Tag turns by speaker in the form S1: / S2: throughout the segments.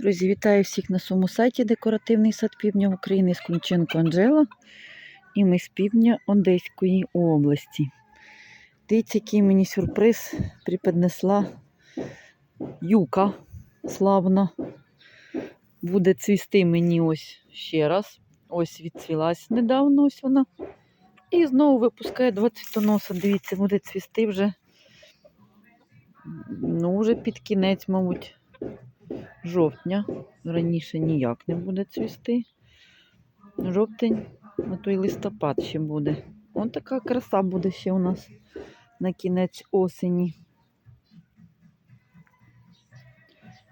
S1: Друзі, вітаю всіх на своєму сайті Декоративний сад Півдня України з Кличенко Анжела. І ми з півдня Одеської області. Дивіться, який мені сюрприз припіднесла юка славна. Буде цвісти мені ось ще раз. Ось відцвілась недавно ось вона. І знову випускає 20 носа. Дивіться, буде цвісти вже. Ну, вже під кінець, мабуть жовтня. Раніше ніяк не буде цвісти. Жовтень, а то й листопад ще буде. Ось така краса буде ще у нас на кінець осені.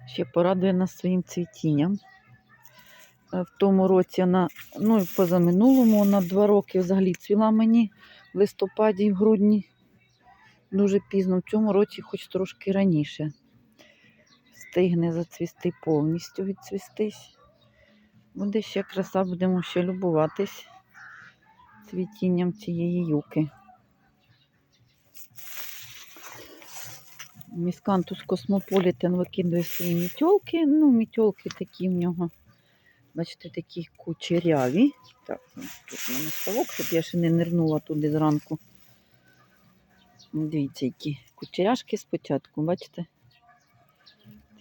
S1: Ще порадує нас своїм цвітінням. Е, В тому році вона, ну і позаминулому, вона два роки взагалі цвіла мені в листопаді в грудні. Дуже пізно. В цьому році хоч трошки раніше встигне зацвісти повністю відцвістись. Буде ще краса, будемо ще любуватись цвітінням цієї юки. Міскантус Космополітен викидує свої мітьолки. Ну, мітьолки такі в нього, бачите, такі кучеряві. Так, ну, тут у мене ставок, щоб я ще не нирнула туди зранку. Дивіться, які кучеряшки спочатку, бачите?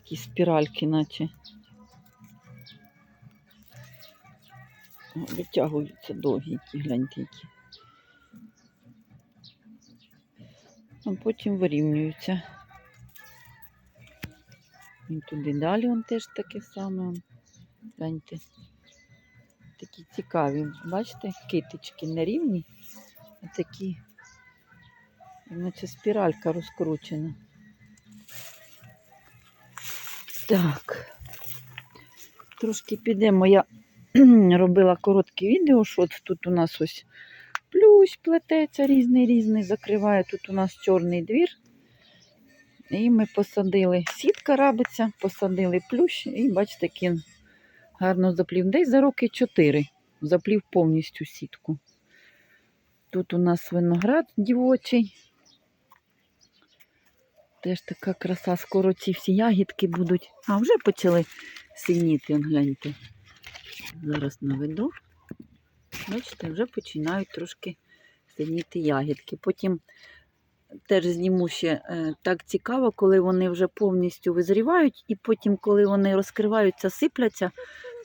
S1: Такі спіральки, наче. Витягуються довгі, які гляньте які. А потім вирівнюються. І туди далі он теж таке саме. Гляньте. Такі цікаві. Бачите, китички не рівні, а такі, наче спіралька розкручена. Так. Трошки підемо. Я робила коротке відео, що от тут у нас ось плющ плететься різний різний, закриває тут у нас чорний двір. І ми посадили сітка рабиться, посадили плющ, і бачите, він гарно заплів. Десь за роки 4 заплів повністю сітку. Тут у нас виноград дівочий. Теж така краса, скоро ці всі ягідки будуть. А, вже почали синіти, гляньте. Зараз наведу. Бачите, вже починають трошки синіти ягідки. Потім теж зніму ще е, так цікаво, коли вони вже повністю визрівають, і потім, коли вони розкриваються, сипляться,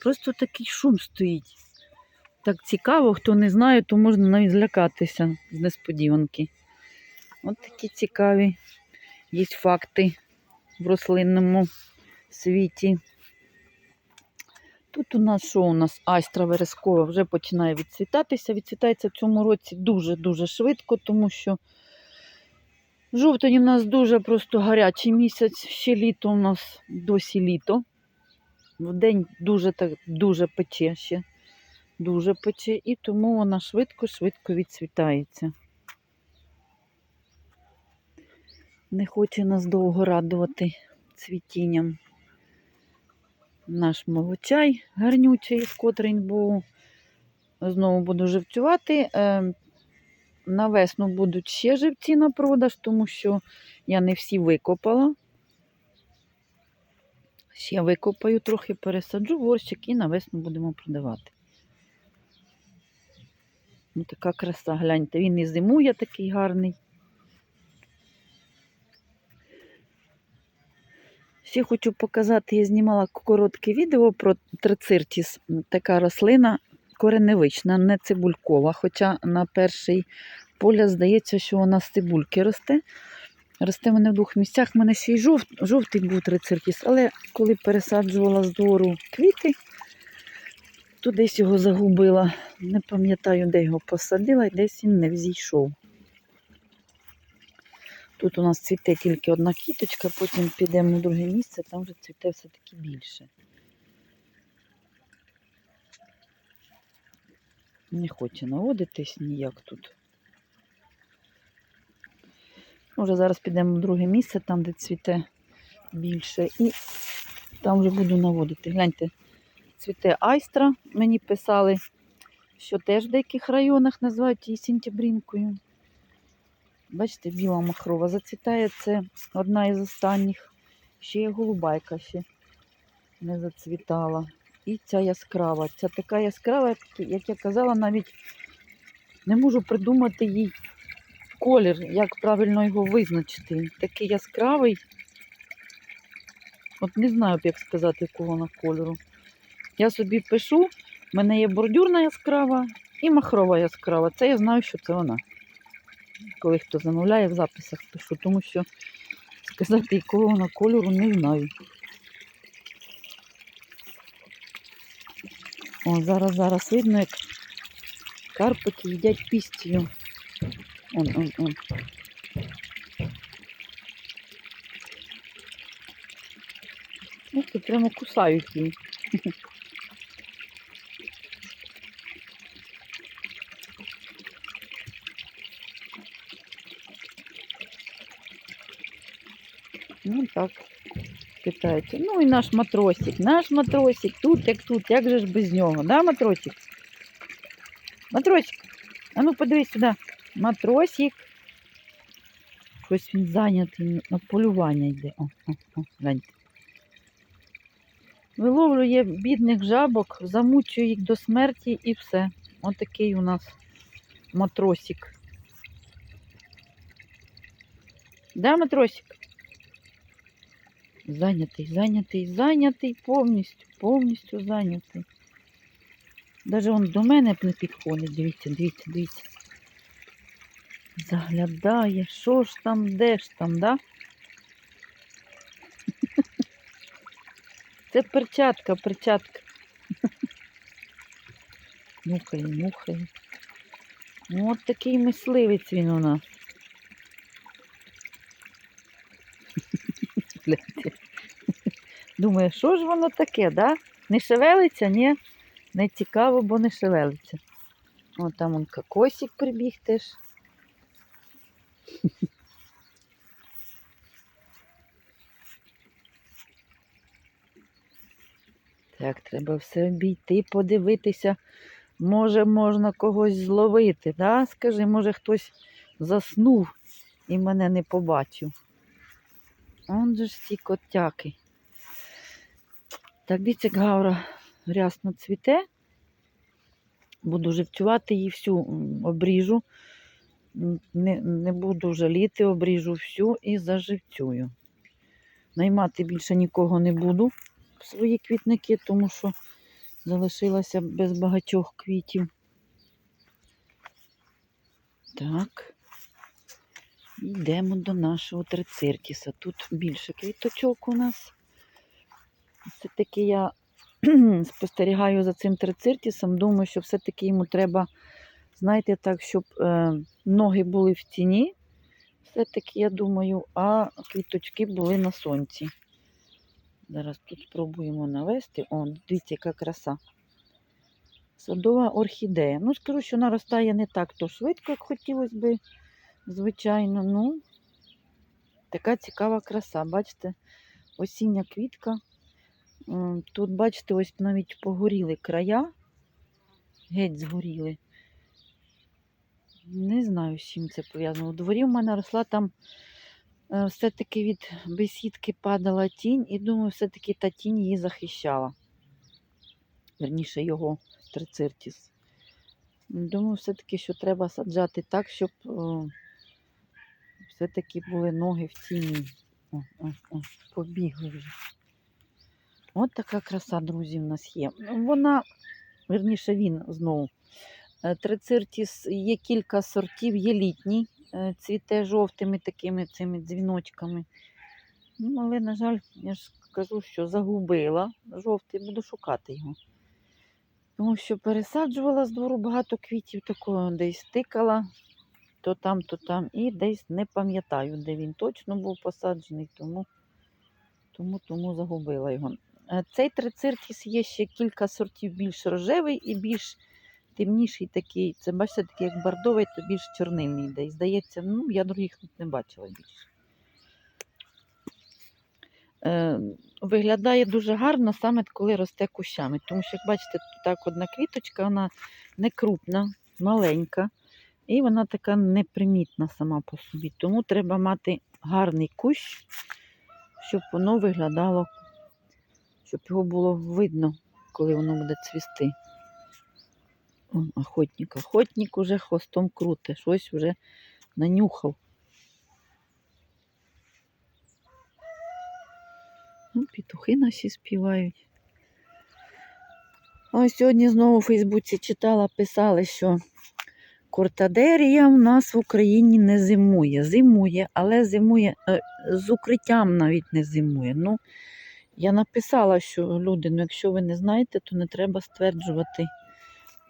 S1: просто такий шум стоїть. Так цікаво, хто не знає, то можна навіть злякатися з несподіванки. От такі цікаві є факти в рослинному світі. Тут у нас що у нас айстра верескова вже починає відцвітатися. Відцвітається в цьому році дуже-дуже швидко, тому що жовтень у нас дуже просто гарячий місяць, ще літо у нас досі літо. В день дуже так дуже пече ще, дуже пече, і тому вона швидко-швидко відцвітається. Не хоче нас довго радувати цвітінням. Наш молочай гарнючий з котрень був. Знову буду живцювати. Е, на весну будуть ще живці на продаж, тому що я не всі викопала. Ще викопаю, трохи пересаджу горщик і на весну будемо продавати. Ось така краса, гляньте, він і зимує такий гарний. Ще хочу показати, я знімала коротке відео про трициртіс. Така рослина кореневична, не цибулькова. Хоча на перший поля здається, що вона з цибульки росте. Росте мене в двох місцях. У мене ще й жовт, жовтий був трициртіс, але коли пересаджувала з двору квіти, то десь його загубила. Не пам'ятаю, де його посадила, і десь він не взійшов. Тут у нас цвіте тільки одна квіточка, потім підемо в друге місце, там вже цвіте все-таки більше. Не хоче наводитись ніяк тут. Може, зараз підемо в друге місце, там, де цвіте більше, і там вже буду наводити. Гляньте, цвіте айстра, мені писали, що теж в деяких районах називають її сентябрінкою. Бачите, біла махрова зацвітає. Це одна із останніх. Ще є голубайка ще не зацвітала. І ця яскрава. Ця така яскрава, як- я казала, навіть не можу придумати їй колір, як правильно його визначити. Такий яскравий. От не знаю, як сказати, якого вона кольору. Я собі пишу, в мене є бордюрна яскрава і махрова яскрава. Це я знаю, що це вона. Коли хто замовляє, в записах пишу, тому що сказати, якого вона кольору, не знаю. О, зараз, зараз видно, як карпики їдять пістію. Он, он, он. Ух ти, прямо кусають її. так, питається. Ну і наш матросик, наш матросик, тут як тут, як же ж без нього, да, матросик? Матросик, а ну подивись сюди. Матросик. Щось він зайнятий на полювання йде. О, о, о, гляньте. Виловлює бідних жабок, замучує їх до смерті і все. Отакий у нас матросик. Да, матросик? Зайнятий, зайнятий, зайнятий повністю, повністю зайнятий. Даже он до мене не підходить. Дивіться, дивіться, дивіться. Заглядає, що ж там, де ж там, да? Це перчатка, перчатка. Нюхає, нюхає. Ну, от такий мисливець він у нас. Думає, що ж воно таке, да? Не шевелиться, ні? Не цікаво, бо не шевелиться. О, там он кокосик прибіг теж. Так, треба все обійти, подивитися. Може, можна когось зловити, да? Скажи, може хтось заснув і мене не побачив. Он же ж ці котяки. Так, як гавра рясно цвіте. Буду живцювати її всю обріжу. Не, не буду жаліти, обріжу всю і заживцюю. Наймати більше нікого не буду в свої квітники, тому що залишилася без багатьох квітів. Так. Йдемо до нашого трициртіса. Тут більше квіточок у нас. Все-таки я спостерігаю за цим трициртісом. Думаю, що все-таки йому треба, знаєте, так, щоб е, ноги були в тіні. Все-таки, я думаю, а квіточки були на сонці. Зараз тут спробуємо навести. О, дивіться, яка краса. Садова орхідея. Ну, скажу, що наростає не так то швидко, як хотілося би, звичайно. Ну, така цікава краса. Бачите, осіння квітка. Тут, бачите, ось навіть погоріли края. Геть згоріли. Не знаю, з чим це пов'язано. У дворі в мене росла там е, все-таки від бесідки падала тінь, і думаю, все-таки та тінь її захищала. Верніше його трициртіс. Думаю, все-таки, що треба саджати так, щоб е, все-таки були ноги в тіні. О, о, о, побігли вже. От така краса, друзі, в нас є. Ну, Вона, верніше, він знову. Е, Трициртіс є кілька сортів, є літній, е, цвіте жовтими такими цими дзвіночками. Ну, але, на жаль, я ж кажу, що загубила жовтий, буду шукати його. Тому що пересаджувала з двору багато квітів, такого десь тикала, то там, то там, і десь не пам'ятаю, де він точно був посаджений, тому, тому, тому загубила його. Е, Цей трициркіс є ще кілька сортів більш рожевий і більш темніший такий. Це, бачите, такий як бордовий, то більш чорнильний йде. І здається, ну, я других тут не бачила більше. Е, виглядає дуже гарно саме коли росте кущами. Тому що, як бачите, тут так одна квіточка, вона не крупна, маленька, і вона така непримітна сама по собі. Тому треба мати гарний кущ, щоб воно виглядало, щоб його було видно, коли воно буде цвісти. О, охотник, охотник уже хвостом круте, щось вже нанюхав. Ну, петухи наші співають. Ось сьогодні знову у Фейсбуці читала, писали, що кортадерія у нас в Україні не зимує. Зимує, але зимує е, з укриттям навіть не зимує. Ну, я написала, що люди, ну якщо ви не знаєте, то не треба стверджувати.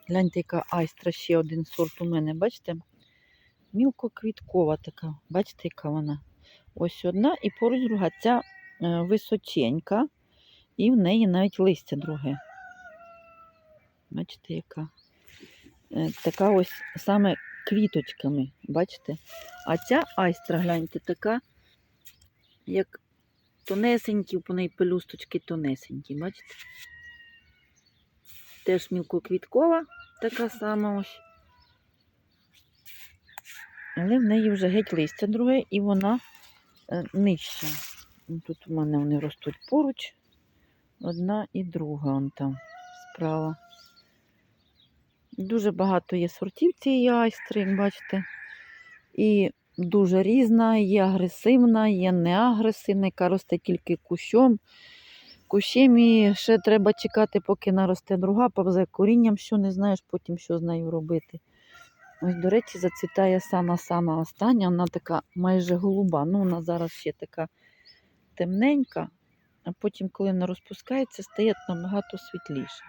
S1: Гляньте, яка айстра ще один сорт у мене, бачите? Мілкоквіткова така, бачите, яка вона? Ось одна і поруч друга. Ця е, височенька, і в неї навіть листя друге. Бачите, яка? Е, Така ось саме квіточками, бачите? А ця айстра, гляньте, така, як тонесенькі, по неї пелюсточки тонесенькі, бачите? Теж мілкоквіткова, така сама ось. Але в неї вже геть листя друге, і вона е, нижча. Тут у мене вони ростуть поруч. Одна і друга он там справа. Дуже багато є сортів цієї айстри, бачите. І дуже різна, є агресивна, є неагресивна, яка росте тільки кущом. Кущем і ще треба чекати, поки наросте друга, повзе корінням, що не знаєш потім, що з нею робити. Ось, до речі, зацвітає сама-сама остання, вона така майже голуба. Ну, вона зараз ще така темненька, а потім, коли вона розпускається, стає набагато світліше.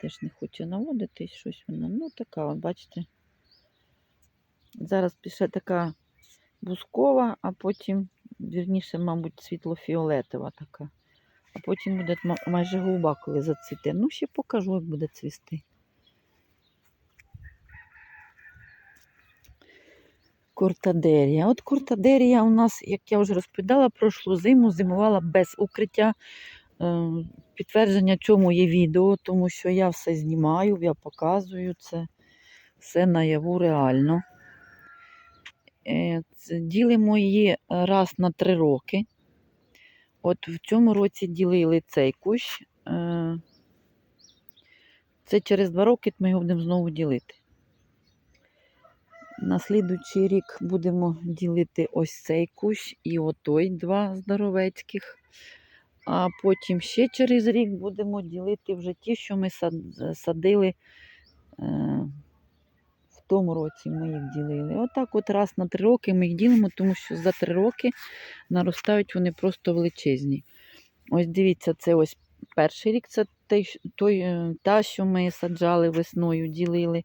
S1: Теж не хоче наводитись щось вона. Ну, така, от, бачите. Зараз пише така бускова, а потім, вірніше, мабуть, світло-фіолетова така. А потім буде майже голуба, коли зацвіте. Ну, ще покажу, як буде цвісти. Кортадерія. От кортадерія у нас, як я вже розповідала, прошлу зиму зимувала без укриття. Е, Підтвердження цьому є відео, тому що я все знімаю, я показую це все наяву реально. Е, Ділимо її раз на три роки. От в цьому році ділили цей кущ. е, Це через два роки ми його будемо знову ділити. На слідуючий рік будемо ділити ось цей кущ і отой два здоровецьких. А потім ще через рік будемо ділити вже ті, що ми садили е, тому році ми їх ділили. Отак от раз на три роки ми їх ділимо, тому що за три роки наростають вони просто величезні. Ось дивіться, це ось перший рік, це той, той, е, та, що ми саджали весною, ділили.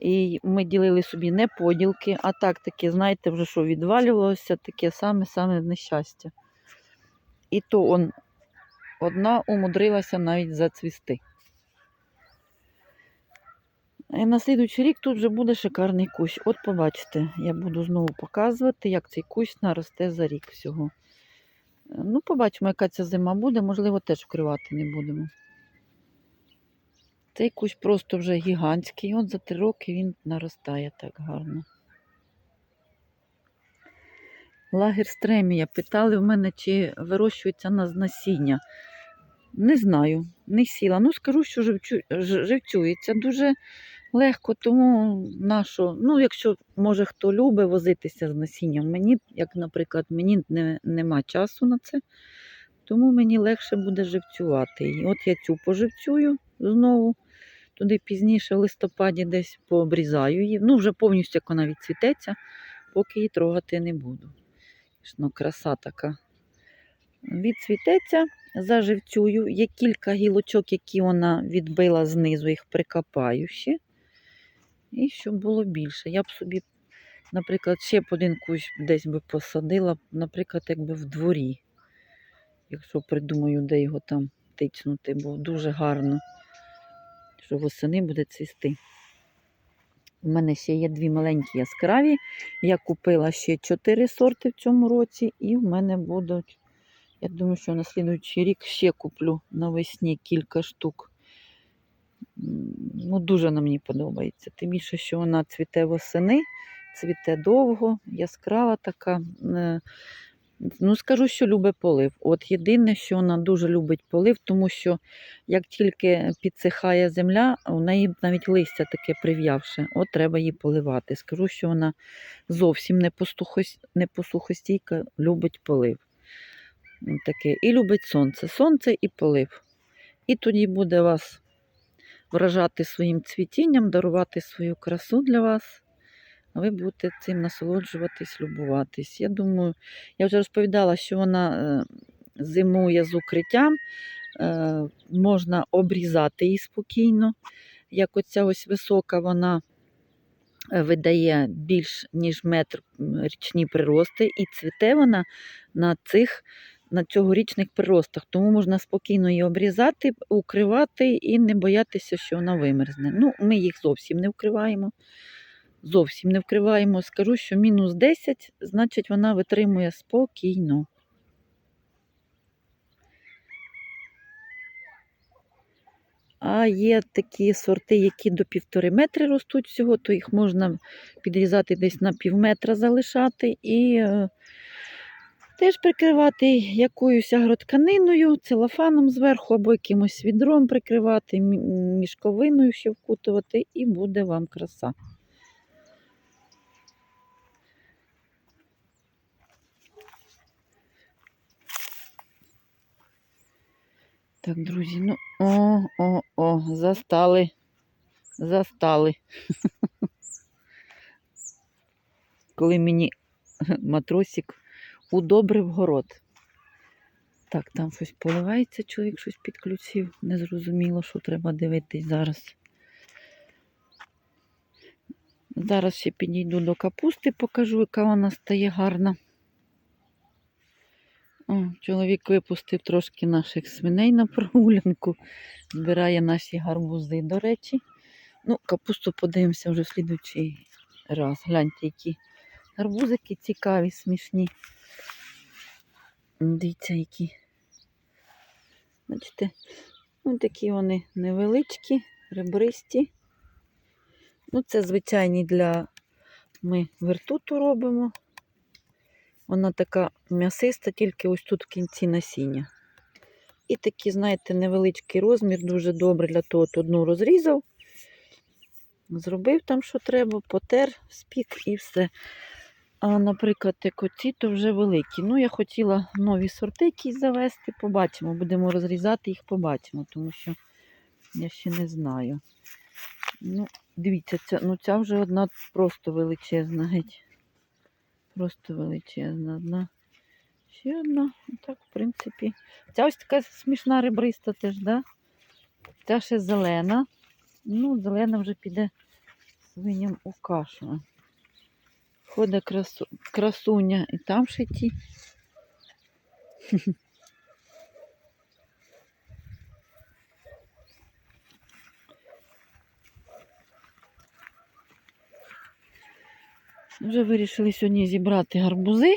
S1: І ми ділили собі не поділки, а так таке, знаєте, вже що відвалювалося, таке саме-саме нещастя. І то он, одна умудрилася навіть зацвісти. І на слідуючий рік тут вже буде шикарний кущ. От побачите, я буду знову показувати, як цей кущ наросте за рік всього. Е, Ну, побачимо, яка ця зима буде, можливо, теж вкривати не будемо. Цей кущ просто вже гігантський. От за три роки він наростає так гарно. Лагер стремія. Питали в мене, чи вирощується на насіння. Не знаю, не сіла. Ну, скажу, що живчу, ж- живцюється дуже легко, тому нащо, ну, якщо може хто любить возитися з насінням, мені, як, наприклад, мені не, нема часу на це, тому мені легше буде живцювати. І от я цю поживцюю знову. Туди пізніше, в листопаді, десь пообрізаю її. Ну, вже повністю як вона відцвітеться, поки її трогати не буду. Ну, краса така. Відцвітеться, заживцюю. Є кілька гілочок, які вона відбила знизу, їх прикопаю ще. І щоб було більше. Я б собі, наприклад, ще б один кущ десь би посадила, наприклад, якби в дворі. Якщо придумаю, де його там тичнути, бо дуже гарно, що восени буде цвісти. У мене ще є дві маленькі яскраві. Я купила ще чотири сорти в цьому році, і в мене будуть. Я думаю, що на слідуючий рік ще куплю навесні кілька штук. Ну, дуже вона мені подобається. Тим більше, що вона цвіте восени, цвіте довго, яскрава така. Е, Ну, скажу, що любить полив. От єдине, що вона дуже любить полив, тому що як тільки підсихає земля, у неї навіть листя таке прив'явше. От треба її поливати. Скажу, що вона зовсім не, посухостійка, любить полив. От Таке. І любить сонце. Сонце і полив. І тоді буде вас вражати своїм цвітінням, дарувати свою красу для вас. А ви будете цим насолоджуватись, любуватись. Я думаю, я вже розповідала, що вона е, зимує з укриттям, е, можна обрізати її спокійно. Як оця ось висока, вона е, видає більш ніж метр річні прирости, і цвіте вона на цих на цьогорічних приростах. Тому можна спокійно її обрізати, укривати і не боятися, що вона вимерзне. Ну, ми їх зовсім не вкриваємо зовсім не вкриваємо. Скажу, що мінус 10, значить вона витримує спокійно. А є такі сорти, які до півтори метри ростуть всього, то їх можна підрізати десь на пів метра залишати і е, теж прикривати якоюсь агротканиною, целофаном зверху або якимось відром прикривати, мішковиною ще вкутувати, і буде вам краса. Так, друзі, ну о, о, о, застали. Застали. Коли мені матросик удобрив город. Так, там щось поливається, чоловік щось підключив. Незрозуміло, що треба дивитись зараз. Зараз ще підійду до капусти, покажу, яка вона стає гарна. О, чоловік випустив трошки наших свиней на прогулянку. Збирає наші гарбузи, до речі. Ну, капусту подивимося вже в слідуючий раз. Гляньте, які гарбузики цікаві, смішні. Дивіться, які. Бачите, ну, такі вони невеличкі, ребристі. Ну, це звичайні для ми вертуту робимо. Вона така м'ясиста, тільки ось тут в кінці насіння. І такий, знаєте, невеличкий розмір, дуже добре для того, от одну розрізав, зробив там, що треба, потер, спік і все. А, наприклад, як оці, то вже великі. Ну, я хотіла нові сорти якісь завести, побачимо. Будемо розрізати їх, побачимо, тому що я ще не знаю. Ну, дивіться, ця, ну, ця вже одна просто величезна геть. Просто величезна одна. Ще одна. Так, в принципі. Ця ось така смішна ребриста теж, да? Ця ще зелена. Ну, зелена вже піде свиням у кашу. Ходить красу... красуня і там ще ті. Вже вирішили сьогодні зібрати гарбузи.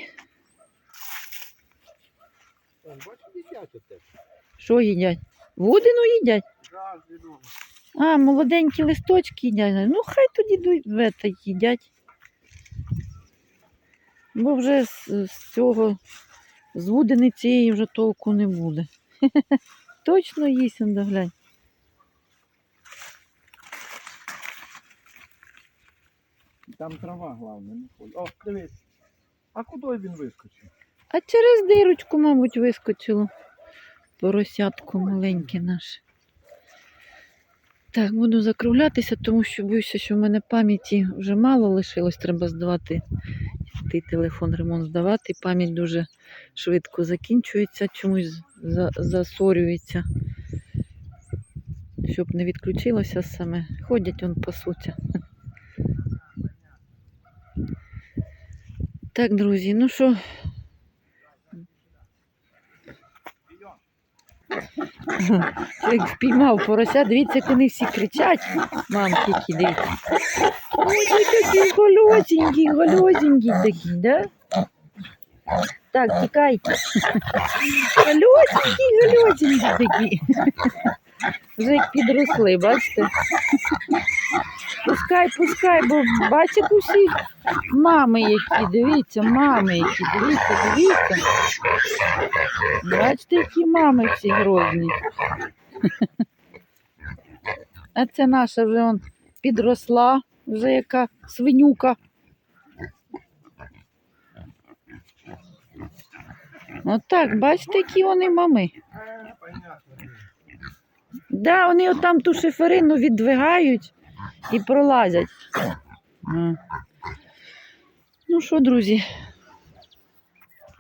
S1: Що їдять? Водину їдять. А, молоденькі листочки їдять. Ну, хай тоді йдуть їдять. Бо вже з, з цього, з вудини цієї вже толку не буде. Точно їсть, он доглянь.
S2: Там трава, головне, не ходь. О, дивись. А куди він вискочив?
S1: А через дирочку, мабуть, вискочило поросятко маленьке наше. Так, буду закруглятися, тому що боюся, що в мене пам'яті вже мало лишилось. Треба здавати йти телефон ремонт здавати. Пам'ять дуже швидко закінчується, чомусь засорюється. Щоб не відключилося саме. Ходять он пасуться. Так, друзі, ну що, Як впіймав порося, дивіться, як вони всі кричать. Мамки які дивіться. Ой, такий голосенький, голосенький такий, да? Так, тікайте. Голосенький, голосенький такий. Вже підросли, бачите? Пускай, пускай, бо бачите усі мами які, дивіться, мами які, дивіться, дивіться. Бачите, які мами всі грозні. А це наша вже он підросла, вже яка свинюка. Отак, бачите, які вони мами. Да, вони отам ту шиферину віддвигають і пролазять. Ну що, друзі,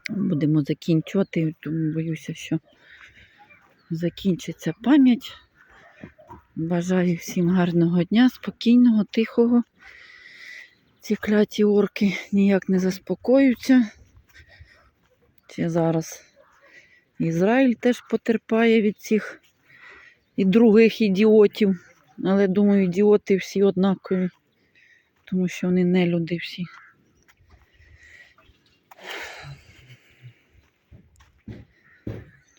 S1: будемо закінчувати, тому боюся, що закінчиться пам'ять. Бажаю всім гарного дня, спокійного, тихого. Ці кляті орки ніяк не заспокоюються. Ще зараз Ізраїль теж потерпає від цих і других ідіотів. Але думаю, ідіоти всі однакові, тому що вони не люди всі.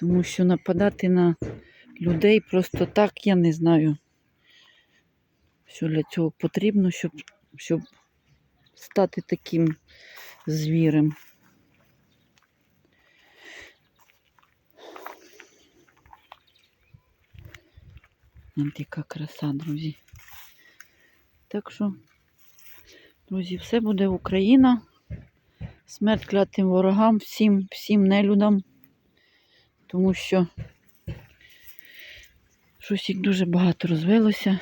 S1: Тому що нападати на людей просто так я не знаю, що для цього потрібно, щоб, щоб стати таким звірем. От яка краса, друзі. Так що, друзі, все буде Україна. Смерть клятим ворогам, всім, всім нелюдам. Тому що щось їх дуже багато розвелося.